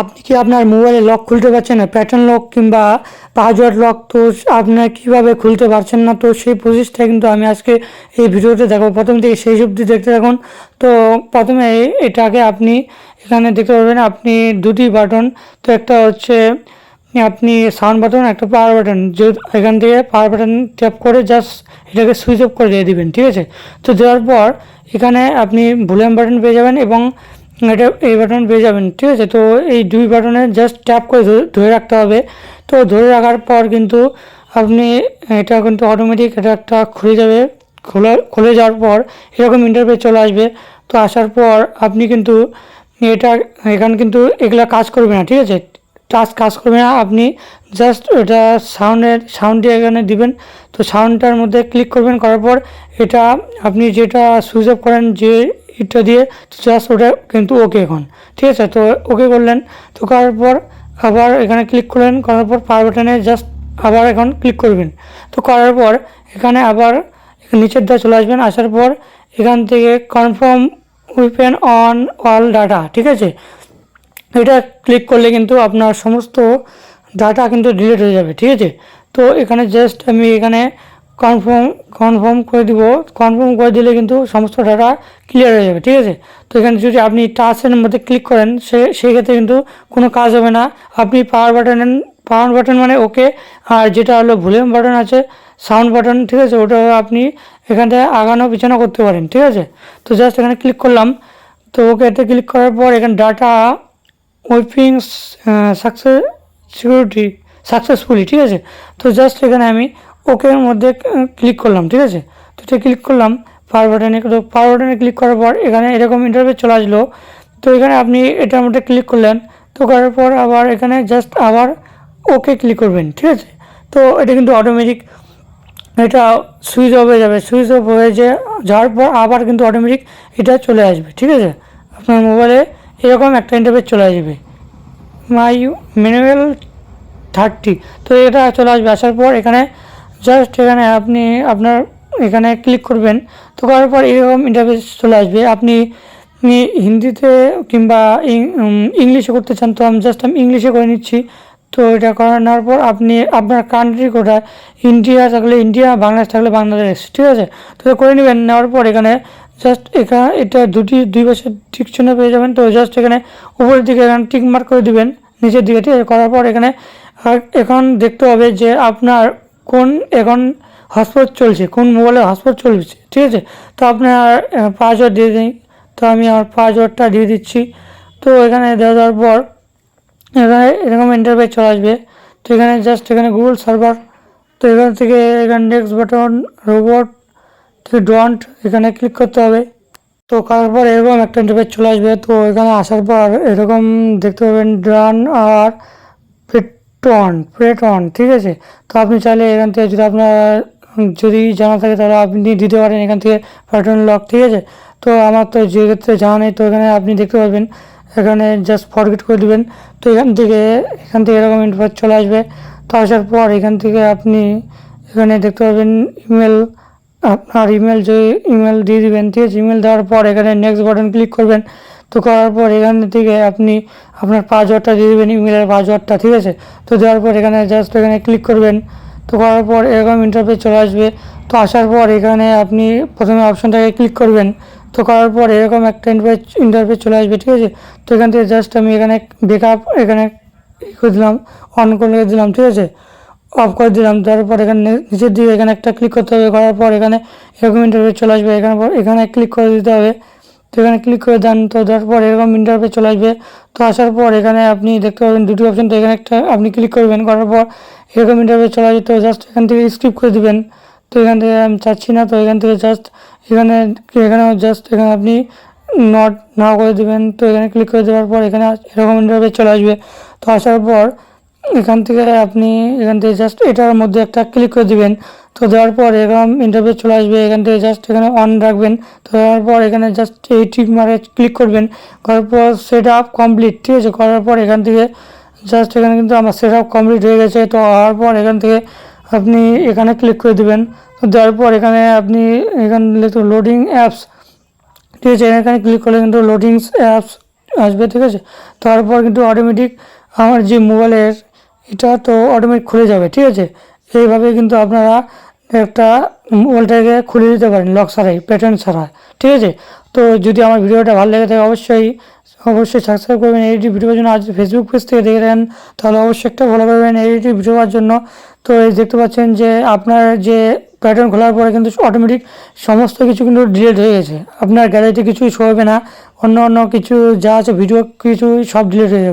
আপনি কি আপনার মোবাইলে লক খুলতে পারছেন না? প্যাটার্ন লক কিংবা পাসওয়ার্ড লক তো আপনার কীভাবে খুলতে পারছেন না? তো সেই প্রসেসটা কিন্তু আমি আজকে এই ভিডিওতে দেখো প্রথম থেকে সেই অবধি দেখতে থাকুন। তো প্রথমে এটাকে আপনি এখানে দেখতে পাবেন আপনি দুটি বাটন তো একটা হচ্ছে আপনি সাউন্ড বাটন একটা পাওয়ার বাটন যে এখান থেকে পাওয়ার বাটন ট্যাপ করে জাস্ট এটাকে সুইচ অফ করে দিয়ে দিবেন, ঠিক আছে? তো দেওয়ার পর এখানে আপনি ভলিউম বাটন পেয়ে যাবেন এবং এটা এই বাটন পেয়ে যাবেন, ঠিক আছে? তো এই দুই বাটনে জাস্ট ট্যাপ করে ধরে- রাখতে হবে। তো ধরে রাখার পর কিন্তু আপনি এটা কিন্তু অটোমেটিক এটা একটা খুলে যাবে। খোলা, খুলে যাওয়ার পর এরকম ইন্টারফেস চলে আসবে। তো আসার পর আপনি কিন্তু এটা, এখানে কিন্তু এগুলা কাজ করবে না, ঠিক আছে? টাচ কাজ করবে না। আপনি জাস্ট এটা সাউন্ডের সাউন্ডটি এখানে দিবেন। তো সাউন্ডটার মধ্যে ক্লিক করবেন, করার পর এটা আপনি যেটা সুইচ অফ করেন, যে এটা দিয়ে জাস্ট ওটা কিন্তু ওকে এখন। ঠিক আছে, তো ওকে করলেন। তো করার পর আবার এখানে ক্লিক করলেন, করার পর পাওয়ার বাটনে জাস্ট আবার এখন ক্লিক করবেন। তো করার পর এখানে আবার নিচের দিকে চলে আসবেন, আসার পর এখান থেকে confirm wipe on all data ঠিক আছে? এটা ক্লিক করলে কিন্তু আপনার সমস্ত ডাটা কিন্তু ডিলিট হয়ে যাবে, ঠিক আছে? তো এখানে জাস্ট আমি এখানে কনফার্ম কনফার্ম করে দিব। কনফার্ম করে দিলে কিন্তু সমস্ত ডাটা ক্লিয়ার হয়ে যাবে, ঠিক আছে? তো এখানে যদি আপনি টাচের মধ্যে ক্লিক করেন, সে, সেক্ষেত্রে কিন্তু কোনো কাজ হবে না। আপনি পাওয়ার বাটন পাওয়ার বাটন মানে ওকে আর যেটা হলো ভলিউম বাটন আছে সাউন্ড বাটন ঠিক আছে? ওটা আপনি এখান থেকে আগানো পিছানো করতে পারেন, ঠিক আছে? তো জাস্ট এখানে ক্লিক করলাম। তো ওকে এতে ক্লিক করার পর এখানে data wiping success security successfully ঠিক আছে? তো জাস্ট এখানে আমি ওকের মধ্যে ক্লিক করলাম, ঠিক আছে? তো এটা ক্লিক করলাম পাওয়ার বাটনে তো পাওয়ার বাটনে ক্লিক করার পর এখানে এরকম ইন্টারভিউ চলে আসলো। তো এখানে আপনি এটার মধ্যে ক্লিক করলেন, তো করার পর আবার এখানে জাস্ট আবার ওকে ক্লিক করবেন, ঠিক আছে? তো এটা কিন্তু অটোমেটিক এটা সুইচ অফ হয়ে যাবে। সুইচ অফ হয়ে যে, যাওয়ার পর আবার কিন্তু অটোমেটিক এটা চলে আসবে, ঠিক আছে? আপনার মোবাইলে এরকম একটা ইন্টারফেস চলে আসবে। মাই ম্যানুয়াল থার্টি তো এটা চলে আসবে। আসার পর এখানে জাস্ট এখানে আপনি আপনার এখানে ক্লিক করবেন। তো করার পর এরকম ইন্টারফেস চলে আসবে। আপনি হিন্দিতে কিংবা ইংলিশে করতে চান, তো আমি জাস্ট আমি ইংলিশে করে নিচ্ছি। তো এটা করানোর পর আপনি আপনার কান্ট্রি কোথায়? ইন্ডিয়া থাকলে ইন্ডিয়া বাংলাদেশ থাকলে বাংলাদেশ, ঠিক আছে? তো করে নেবেন। নেওয়ার পর এখানে জাস্ট এখানে এটা দুটি, দুই বছর টিক চিহ্ন পেয়ে যাবেন। তো জাস্ট এখানে উপরের দিকে এখানে টিক মার্ক করে দিবেন, নিচের দিকে, ঠিক আছে? করার পর এখানে এখন দেখতে হবে যে আপনার কোন এখন হটস্পট চলছে, কোন মোবাইলে হটস্পট চলছে, ঠিক আছে? তো আপনার পাসওয়ার্ড দিয়ে দিন। তো আমি আমার পাসওয়ার্ডটা দিয়ে দিচ্ছি। তো এখানে দেওয়া দেওয়ার পর, এখানে এরকম ইন্টারভেস চলে আসবে। তো এখানে জাস্ট এখানে গুগল সার্ভার তো এখান থেকে এখানে নেক্সট বাটন রোবট থেকে ডন্ট এখানে ক্লিক করতে হবে। তো করার পর এরকম একটা ইন্টারভেস চলে আসবে। তো এখানে আসার পর এরকম দেখতে পাবেন ডান আর পেটন পেটন ঠিক আছে? তো আপনি চাইলে এখান থেকে যদি আপনার, যদি জানা থাকে তাহলে আপনি দিতে পারেন এখান থেকে প্যাটার্ন লক ঠিক আছে? তো আমার তো যে ক্ষেত্রে জানা নেই, তো এখানে আপনি দেখতে পাবেন এখানে জাস্ট ফরগেট করে দেবেন। তো এখান থেকে এখান থেকে এরকম ইন্টারফেস চলে আসবে। তো আসার পর এখান থেকে আপনি এখানে দেখতে পাবেন ইমেল আপনার ইমেল যে ইমেল দিয়ে দিবেন, ঠিক আছে? ইমেল দেওয়ার পর এখানে নেক্সট বাটন ক্লিক করবেন। তো করার পর এখান থেকে আপনি আপনার পাসওয়ার্ডটা দিয়ে দেবেন ইমেলের পাসওয়ার্ডটা ঠিক আছে? তো দেওয়ার পর এখানে জাস্ট এখানে ক্লিক করবেন। তো করার পর এরকম ইন্টারফেস চলে আসবে। তো আসার পর এখানে আপনি প্রথমে অপশনটাকে ক্লিক করবেন। তো করার পর এরকম একটা ইন্টারফেস ইন্টারফেস চলে আসবে, ঠিক আছে? তো এখান থেকে জাস্ট আমি এখানে বেকআপ এখানে করে দিলাম অন করে দিলাম, ঠিক আছে? অফ করে দিলাম। তারপর এখানে নিচের দিকে এখানে একটা ক্লিক করতে হবে। করার পর এখানে এরকম ইন্টারফেস চলে আসবে। এখানে এখানে ক্লিক করে দিতে হবে। তো এখানে ক্লিক করে দেন তো দেওয়ার পর এরকম ইন্টারফেস চলে আসবে। তো আসার পর এখানে আপনি দেখতে পাবেন দুটি অপশন তো এখানে একটা আপনি ক্লিক করবেন, করার পর এরকম ইন্টারফেস চলে আসবে। তো জাস্ট এখান থেকে স্কিপ করে দিবেন। তো এখান থেকে আমি চাচ্ছি না, তো এখান থেকে জাস্ট এখানে এখানে জাস্ট এখানে আপনি নট নাও করে দেবেন। তো এখানে ক্লিক করে দেওয়ার পর এখানে এরকম ইন্টারফেস চলে আসবে। তো আসার পর এখান থেকে আপনি, এখান থেকে জাস্ট এটার মধ্যে একটা ক্লিক করে দিবেন। তো দেওয়ার পর এরকম ইন্টারভিউ চলে আসবে, এখান থেকে জাস্ট এখানে অন রাখবেন। তো দেওয়ার পর এখানে জাস্ট এই ঠিক মারে ক্লিক করবেন। করার পর সেট আপ কমপ্লিট ঠিক আছে? করার পর এখান থেকে জাস্ট এখানে কিন্তু আমার সেট আপ কমপ্লিট হয়ে গেছে। তো হওয়ার পর এখান থেকে আপনি এখানে ক্লিক করে দেবেন। তো দেওয়ার পর এখানে আপনি এখান এখানে লোডিং অ্যাপস ঠিক আছে? এখানে ক্লিক করলে কিন্তু লোডিংস অ্যাপস আসবে, ঠিক আছে? তারপর কিন্তু অটোমেটিক আমার যে মোবাইলের এটা তো অটোমেটিক খুলে যাবে, ঠিক আছে? এইভাবে কিন্তু আপনারা একটা মোবাইলটাকে খুলে দিতে পারেন, লক ছাড়াই প্যাটার্ন ছাড়া ঠিক আছে? তো যদি আমার ভিডিওটা ভালো লেগে থাকে, অবশ্যই অবশ্যই সাবস্ক্রাইব করবেন এইটি ভিডিওর জন্য আজ ফেসবুক পেজ থেকে দেখে নেন, তাহলে অবশ্যই একটা ফলো করবেন এইটি ভিডিও পাওয়ার জন্য। তো এই দেখতে পাচ্ছেন যে আপনার যে প্যাটার্ন খোলার পরে কিন্তু অটোমেটিক সমস্ত কিছু কিন্তু ডিলিট হয়ে গেছে। আপনার গ্যালারিতে কিছুই শো হবে না, অন্য অন্য কিছু যা আছে ভিডিও কিছু সব ডিলিট হয়ে যাবে।